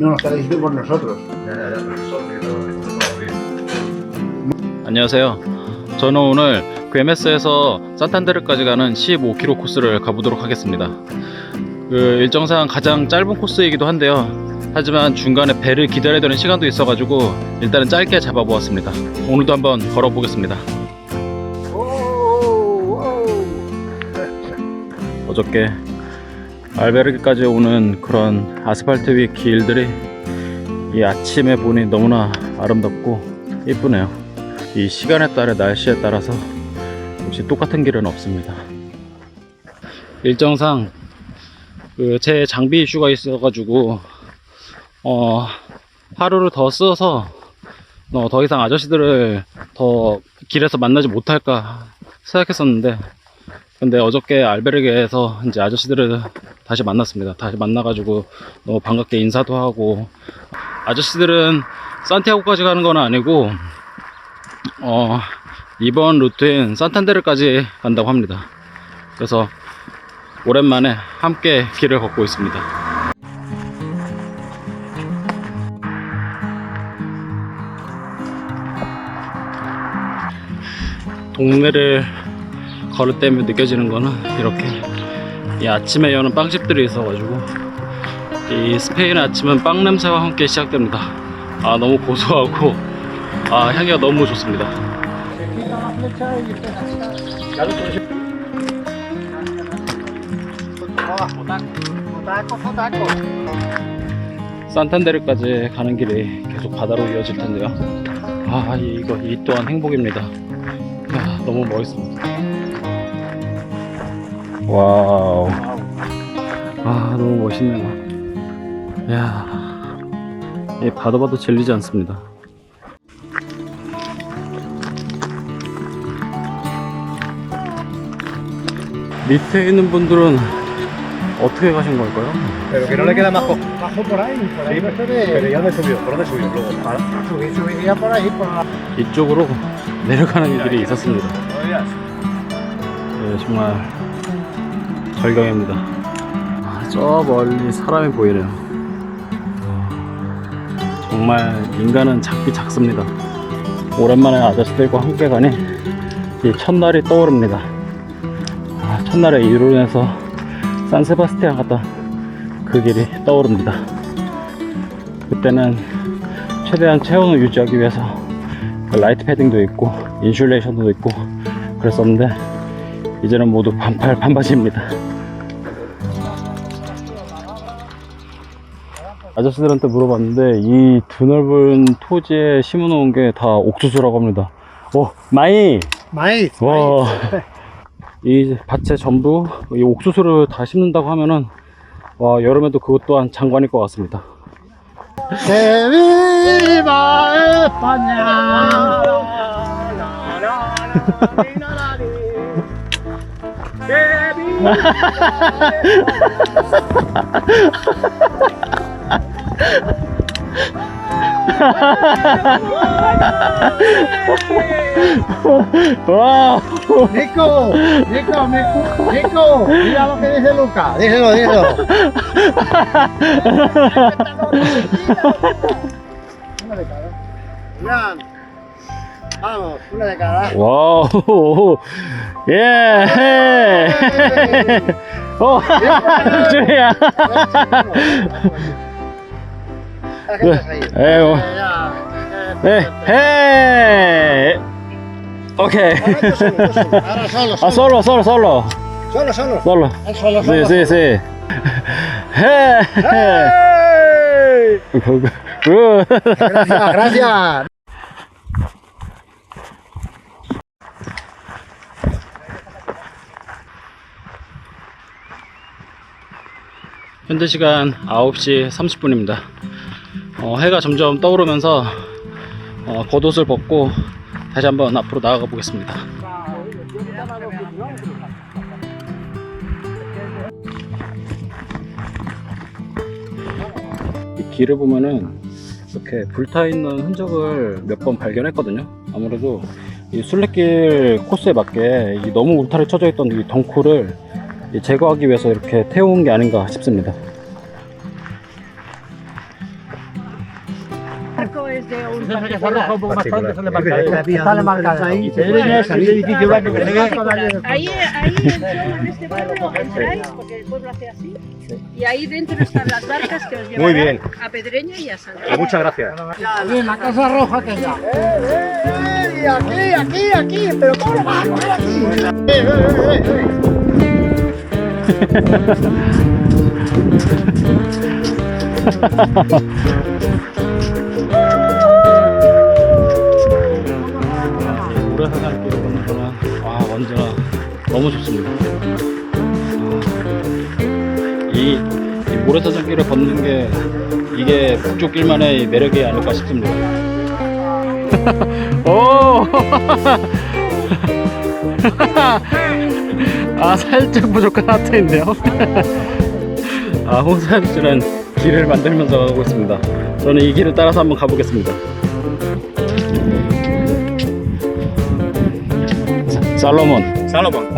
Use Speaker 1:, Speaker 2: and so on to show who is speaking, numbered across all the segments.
Speaker 1: no nos quedéis vivos nosotros.
Speaker 2: 안녕하세요. 저는 오늘 괴메스에서 산탄데르까지 가는 15km 코스를 가보도록 하겠습니다. 그 일정상 가장 짧은 코스이기도 한데요. 하지만 중간에 배를 기다려야 되는 시간도 있어가지고 일단은 짧게 잡아보았습니다. 오늘도 한번 걸어보겠습니다. 어저께 알베르기까지 오는 그런 아스팔트 위 길들이 이 아침에 보니 너무나 아름답고 이쁘네요. 이 시간에 따라 날씨에 따라서 역시 똑같은 길은 없습니다. 일정상 그 제 장비 이슈가 있어가지고 어 하루를 더 써서 어, 더 이상 아저씨들을 더 길에서 만나지 못할까 생각했었는데 근데 어저께 알베르게에서 이제 아저씨들을 다시 만났습니다. 다시 만나가지고 너무 반갑게 인사도 하고 아저씨들은 산티아고까지 가는 건 아니고 어, 이번 루트인 산탄데르까지 간다고 합니다. 그래서 오랜만에 함께 길을 걷고 있습니다. 동네를 걸을 때면 느껴지는 거는 이렇게 이 아침에 여는 빵집들이 있어가지고 이 스페인 아침은 빵 냄새와 함께 시작됩니다. 아 너무 고소하고 아 향기가 너무 좋습니다. 산탄데르까지 가는 길이 계속 바다로 이어질 텐데요. 아 이거 이 또한 행복입니다. 야, 너무 멋있습니다. 와우. 아 너무 멋있네요. 야, 이 봐도 봐도 질리지 않습니다. 밑에 있는 분들은 어떻게 가신 걸까요?
Speaker 3: Pero que no le queda más poco.
Speaker 1: Bajo por ahí, por ahí. se ve.
Speaker 3: Pero ya dónde subió, ¿por dónde subió? Luego.
Speaker 1: Subí- subiría por ahí, por la...
Speaker 2: 이쪽으로 내려가는 길이 있었습니다. 네, 정말 절경입니다. 아, 저 멀리 사람이 보이네요. 정말 인간은 작기 작습니다. 오랜만에 아저씨들과 함께 가니 이 첫날이 떠오릅니다. 아, 첫날에 인해서 산세바스티안 갔던 그 길이 떠오릅니다. 그때는 최대한 체온을 유지하기 위해서 라이트 패딩도 있고 인슐레이션도 있고 그랬었는데 이제는 모두 반팔 반바지입니다. 아저씨들한테 물어봤는데 이 드넓은 토지에 심어 놓은 게 다 옥수수라고 합니다. 오 마이
Speaker 1: Maíz.
Speaker 2: 와. 이 밭에 전부 이 옥수수를 다 심는다고 하면은 와 여름에도 그것 또한 장관일 것 같습니다.
Speaker 1: ¡Que viva España!
Speaker 2: 와.
Speaker 1: ¡Wow! Nico, Nico, Nico, mira lo que dice Luca, díselo, díselo. Una de cada. Vamos, una de cada.
Speaker 2: Wow. Yeah. oh, yeah.
Speaker 1: Ya,
Speaker 2: 네. 헤. 오케이. 아, 솔로, 솔로, 솔로.
Speaker 1: solo, solo.
Speaker 2: 솔로.
Speaker 1: Él solo,
Speaker 2: 네,
Speaker 1: solo.
Speaker 2: 네, 네. 헤.
Speaker 1: ¡Ey!
Speaker 2: 굿.
Speaker 1: Gracias, gracias.
Speaker 2: 현재 시간 9시 30분입니다. 어, 해가 점점 떠오르면서 어, 겉옷을 벗고 다시 한번 앞으로 나아가 보겠습니다. 이 길을 보면은 이렇게 불타 있는 흔적을 몇 번 발견했거든요. 아무래도 이 순례길 코스에 맞게 이 너무 울타리 쳐져 있던 이 덩쿨을 이 제거하기 위해서 이렇게 태운 게 아닌가 싶습니다.
Speaker 1: Sale marcada ahí.
Speaker 4: Ahí, ahí encima, en este pueblo entráis, porque el pueblo hace así. Y ahí dentro están las barcas que os
Speaker 3: bien.
Speaker 4: a Pedreña y a San
Speaker 3: Muchas gracias.
Speaker 1: Bien, la casa roja que ya. ¡Eh, aquí, aquí, aquí! ¿Pero cómo lo vas a coger aquí? ¡Eh, eh, eh, eh!
Speaker 2: 너무 좋습니다. 아, 이, 이 모래사장길을 걷는 게 이게 북쪽 길만의 매력이 아닐까 싶습니다. 오! 아 살짝 부족한 하트인데요. 아 홍사연 씨는 길을 만들면서 가고 있습니다. 저는 이 길을 따라서 한번 가보겠습니다. 살로몬.
Speaker 3: Salomón.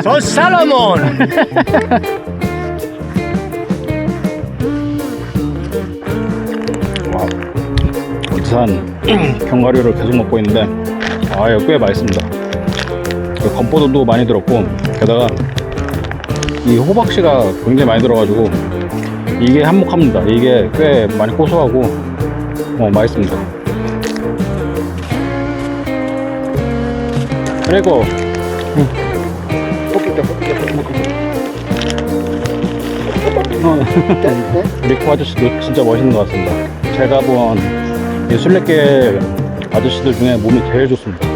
Speaker 3: ¡Son Salomón!
Speaker 2: 부산 견과류를 계속 먹고 있는데 아 이거 꽤 맛있습니다 그 건포도도 많이 들었고 게다가 이 호박씨가 굉장히 많이 들어가지고 이게 한몫합니다 이게 꽤 많이 고소하고 어 맛있습니다 그리고 어, 리코 아저씨도 진짜 멋있는 것 같습니다. 제가 본이 술래길 아저씨들 중에 몸이 제일 좋습니다.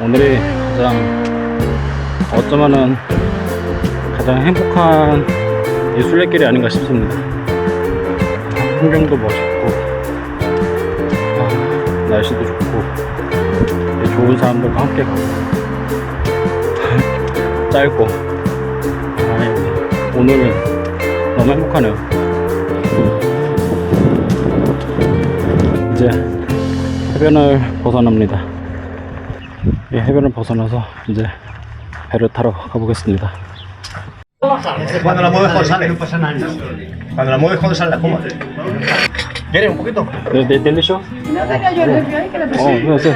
Speaker 2: 오늘이 가장 어쩌면은 가장 행복한 이 술래길이 아닌가 싶습니다. 풍경도 멋있고 아, 날씨도 좋고 이 좋은 사람들과 함께 가고 짧고 아, 오늘은 너무 행복하네요. 이제 해변을 벗어납니다. 이 해변을 벗어나서 이제 배를 타러 가보겠습니다.
Speaker 3: Cuando la mueves cuando sale. Cuando la mueves cuando sale la espuma. ¿Quieres un poquito?
Speaker 2: ¿Te, te, te?
Speaker 4: No, yo, que
Speaker 2: la oh, no sé.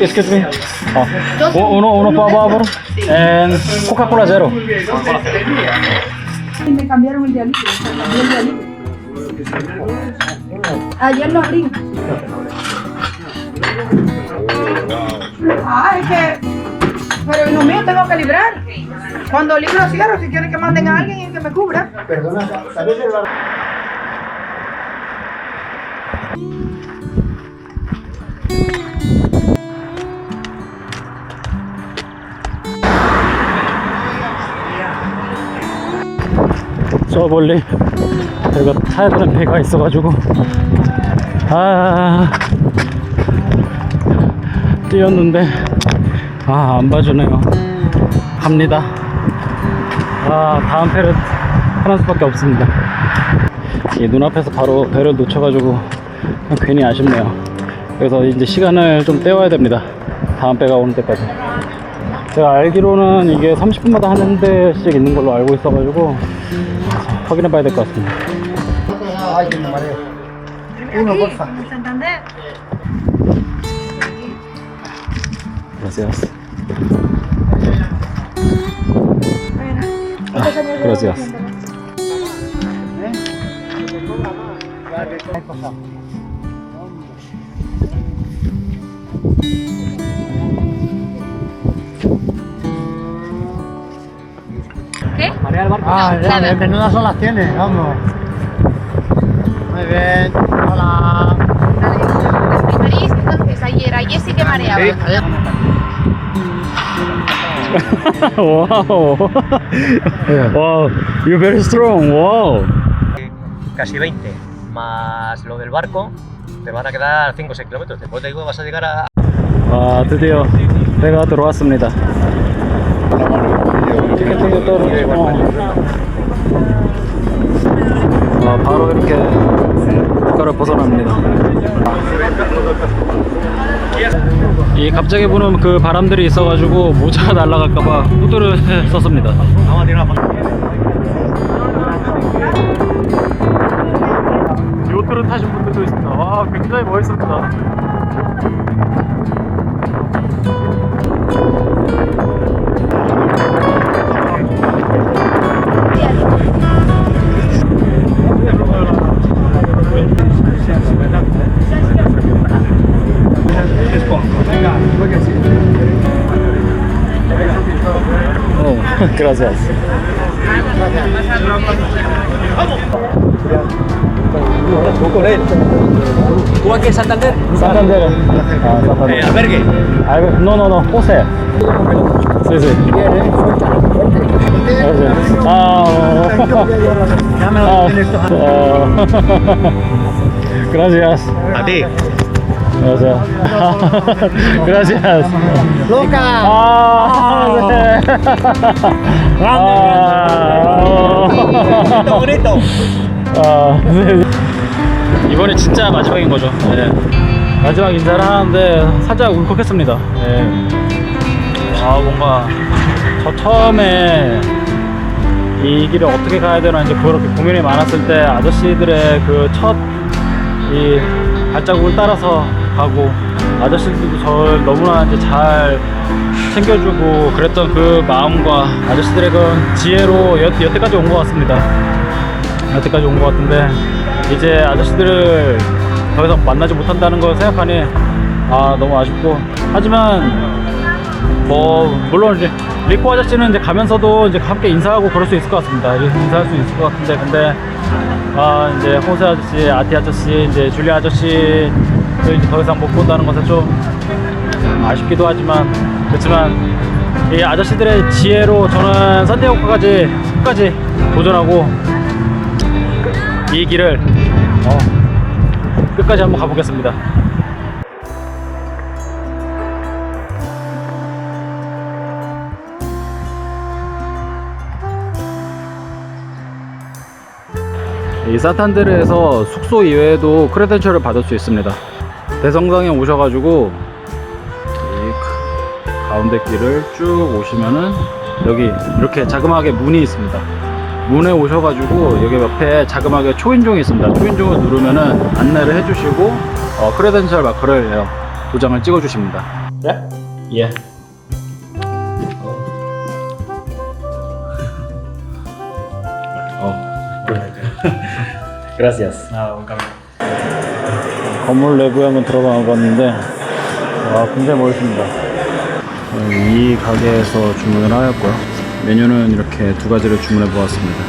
Speaker 2: Excuse me. Oh. Uno, uno para abajo. Sí. And Coca-Cola cero.
Speaker 4: Me cambiaron el Ayer lo abrí. Ah, es que... Pero en lo mío tengo que librar. Cuando libro cierro, si quieren que manden a alguien y que me cubra.
Speaker 1: Perdona, ¿sabes el
Speaker 2: 저 멀리 제가 타야 되는 배가 있어가지고 아 뛰었는데 아 안 봐주네요. 갑니다. 아 다음 배를 하나 수밖에 없습니다. 이 눈앞에서 바로 배를 놓쳐가지고 괜히 아쉽네요. 그래서 이제 시간을 좀 때워야 됩니다. 다음 배가 오는 때까지. 제가 알기로는 이게 30분마다 하는 데씩 있는 걸로 알고 있어가지고 확인해 봐야 될 것 같습니다.
Speaker 1: Gracias. Ah, gracias. ¿Qué?
Speaker 4: María
Speaker 2: del barco.
Speaker 1: Ah, ya, menudas olas tiene, vamos. Muy bien. Hola.
Speaker 5: Vale. Desde entonces ayer, ayer sí que mareaba.
Speaker 2: Wow. wow. You're very strong. Wow.
Speaker 3: Casi 20. Más lo del barco, te van a quedar 5 o 6 kilómetros. Después te digo, vas a llegar a.
Speaker 2: 아, 드디어 배가 들어왔습니다. 티켓팅도 떨어지고. 아, 바로 이렇게 국가를 벗어납니다. 이 갑자기 부는 그 바람들이 있어가지고 모자가 날아갈까봐 후드를 썼습니다. 보드를 타신 분들도 있습니다. 와, 굉장히 멋있습니다. gracias.
Speaker 3: ¿Tú aquí en Santander?
Speaker 2: Santander. Ah, Santander.
Speaker 3: Eh, albergue.
Speaker 2: No, no, no, José. Sí, sí. Gracias. Ah, ah, ah. Gracias.
Speaker 3: A ti.
Speaker 2: Gracias. Gracias.
Speaker 1: Loca.
Speaker 2: 아, 네. 이번이 진짜 마지막인 거죠. 네. 마지막 인사를 하는데 살짝 울컥했습니다. 네. 아, 뭔가 저 처음에 이 길을 어떻게 가야 되나 이제 그렇게 고민이 많았을 때 아저씨들의 그 첫 이 발자국을 따라서 가고 아저씨들도 저를 너무나 이제 잘 챙겨주고 그랬던 그 마음과 아저씨들의 그 지혜로 여, 여태까지 온 것 같습니다. 여태까지 온 것 같은데 이제 아저씨들을 더 이상 만나지 못한다는 걸 생각하니 아 너무 아쉽고 하지만 뭐 물론 이제 리코 아저씨는 이제 가면서도 이제 함께 인사하고 그럴 수 있을 것 같습니다. 인사할 수 있을 것 같은데 근데 아 이제 호세 아저씨, 아티 아저씨, 이제 줄리아 아저씨를 이제 더 이상 못 본다는 것은 좀 아쉽기도 하지만 그렇지만 이 아저씨들의 지혜로 저는 산티아고까지 끝까지 도전하고 이 길을 어, 끝까지 한번 가보겠습니다. 이 사탄데르에서 숙소 이외에도 크레덴셜을 받을 수 있습니다. 대성당에 오셔가지고 이 가- 가운데 길을 쭉 오시면은 여기 이렇게 자그마하게 문이 있습니다. 문에 오셔가지고 여기 옆에 자그마하게 초인종이 있습니다. 초인종을 누르면은 안내를 해주시고 어, 크레덴셜 마크를 예, 도장을 찍어주십니다. 예? 예. 어. Gracias. 건물 내부에 한번 들어가 봤는데 와 굉장히 멋있습니다. 어, 이 가게에서 주문을 하였고요. 메뉴는 이렇게 두 가지를 주문해 보았습니다.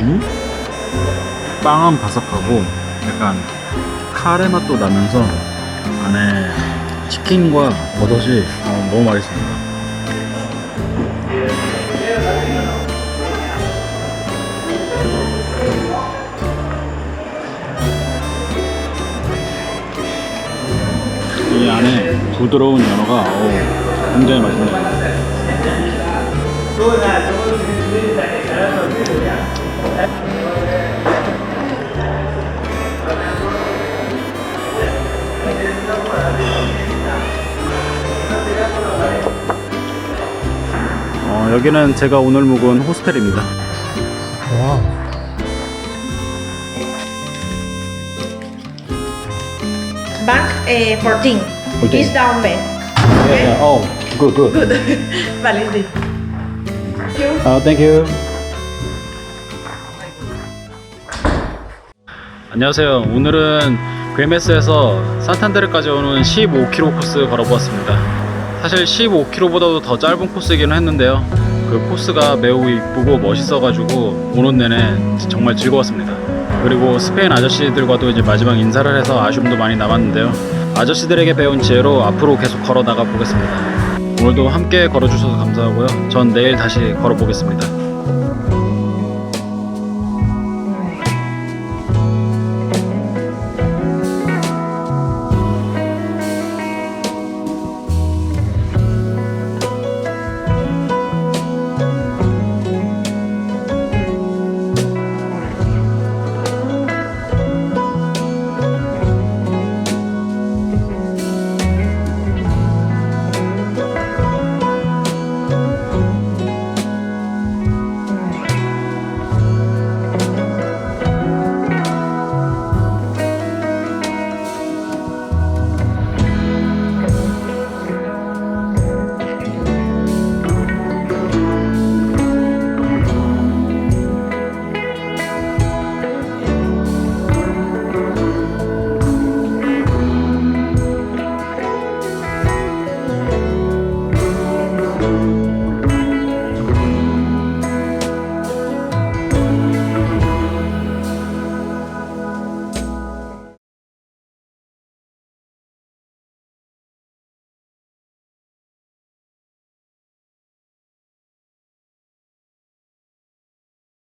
Speaker 2: 음? 빵은 바삭하고 약간 카레 맛도 나면서 안에 치킨과 버섯이 어, 너무 맛있습니다. 부드러운 연어가 어, 굉장히 맛있네요. 어, 여기는 제가 오늘 묵은 호스텔입니다.
Speaker 6: Bank eh, 14.
Speaker 2: 14.
Speaker 6: Is down bed.
Speaker 2: 네, 어, 굿, 굿.
Speaker 6: Good. vale, sí.
Speaker 2: 아, 땡큐. 안녕하세요. 오늘은 괴메스에서 산탄데르까지 오는 15km 코스 걸어보았습니다. 사실 15km보다도 더 짧은 코스이기는 했는데요. 그 코스가 매우 이쁘고 멋있어가지고 오는 내내 정말 즐거웠습니다. 그리고 스페인 아저씨들과도 이제 마지막 인사를 해서 아쉬움도 많이 남았는데요. 아저씨들에게 배운 지혜로 앞으로 계속 걸어 나가 보겠습니다. 오늘도 함께 걸어주셔서 감사하고요. 전 내일 다시 걸어보겠습니다.